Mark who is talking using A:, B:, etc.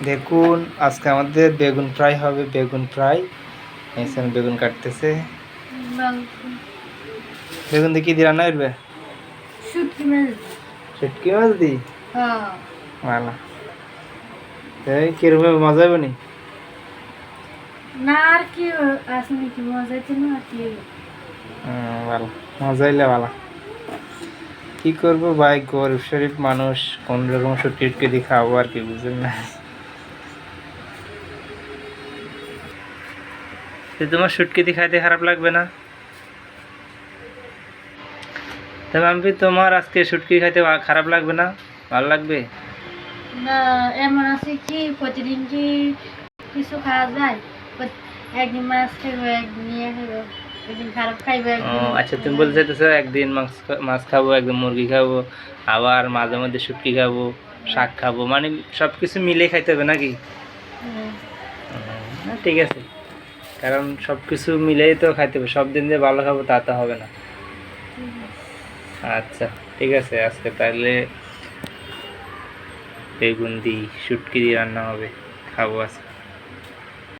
A: দেখুন আজকে আমাদের বেগুন ফ্রাই হবে বেগুন ফ্রাই। এখানে বেগুন কাটতেছে। বেগুন দিয়ে কি দিয়ে রান্না করবে?
B: শুটকি মাছ
A: দি
B: হ্যাঁ।
A: ভালো এই কীরকম মজা হবে নি?
B: না আর কি আছে নাকি? মজা তো না আর কি
A: ভালো মজা হইলে ভালো কি করব ভাই? গরিব শরীফ মানুষ কোন রকম সুটকি টুটকি দিয়ে খাব আর কি বুঝলেন না। তো তোমার সুটকি দিয়ে খাইতে খারাপ লাগবে না। তবে আমি তোমার আজকে সুটকি খাইতে খারাপ লাগবে না? ভালো লাগবে?
B: না এমন আছে কি প্রতিদিন কি কিছু খাওয়া যায়? একদিন মাছ খাইবো একদিন ইয়ে খাইবো একদিন খারাপ খাইবো
A: ও আচ্ছা তুমি বলতে চাইতেছো একদিন মাছ মাছ খাব একদিন মুরগি খাব আবার মাঝে মধ্যে শুটকি খাব শাক খাব মানে সব কিছু মিলে খাইতে হবে নাকি? ঠিক আছে। কারণ সব কিছু মিলেই তো খাইতে হবে। সব দিন যে ভালো খাব তা তো হবে না। আচ্ছা ঠিক আছে, আজকে তাহলে বেগুন দিই শুটকি দিয়ে রান্না হবে। খাব আজকে।